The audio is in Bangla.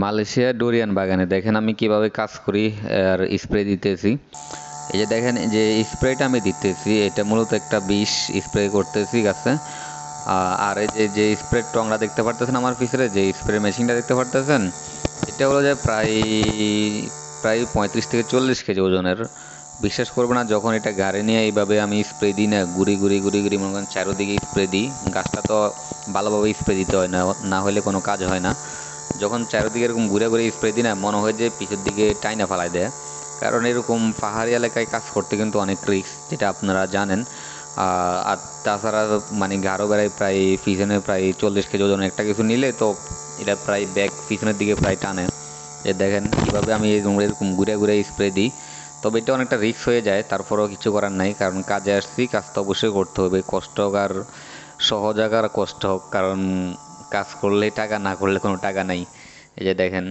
মালয়েশিয়া ডোরিয়ান বাগানে। দেখেন আমি কীভাবে কাজ করি, আর স্প্রে দিতেছি। এই যে দেখেন যে স্প্রেটা আমি দিতেছি, এটা মূলত একটা বিষ স্প্রে করতেছি গাছে। আর এই যে যে স্প্রে টংরা দেখতে পারতেছেন আমার পিছনে, যে স্প্রে মেশিনটা দেখতে পারতেছেন, এটা হলো যে প্রায় প্রায় পঁয়ত্রিশ থেকে চল্লিশ কেজি ওজনের। বিশ্বাস করব না, যখন এটা গাড়ি নিয়ে এইভাবে আমি স্প্রে দিই না, গুড়ি গুড়ি গুড়ি গুড়ি, মনে করেন চারোদিকে স্প্রে দিই, গাছটা তো ভালোভাবে স্প্রে দিতে হয় না না হলে কোনো কাজ হয় না। যখন চারিদিকে এরকম ঘুরে ঘুরে স্প্রে দিই না, মনে হয় যে পিছের দিকে টাইনা ফালাই দেয়। কারণ এরকম পাহাড়ি এলাকায় কাজ করতে কিন্তু অনেক রিস্ক যেটা আপনারা জানেন। আর তাছাড়া মানে গাঢ় বেড়ায় প্রায় পিছনে প্রায় চল্লিশ কেজি ওজন একটা কিছু নিলে তো এটা প্রায় ব্যাগ পিছনের দিকে প্রায় টানে। এ দেখেন কীভাবে আমি এরকম ঘুরে ঘুরে স্প্রে দিই। তবে এটা অনেকটা রিস্ক হয়ে যায়, তারপরেও কিছু করার নাই। কারণ কাজে আসছি, কাজ তো অবশ্যই করতে হবে। কষ্ট হোক আর সহজ হোক আর কষ্ট হোক, কারণ কাজ করলে টাকা না করলে কোনো টাকা নাই। এই যে দেখেন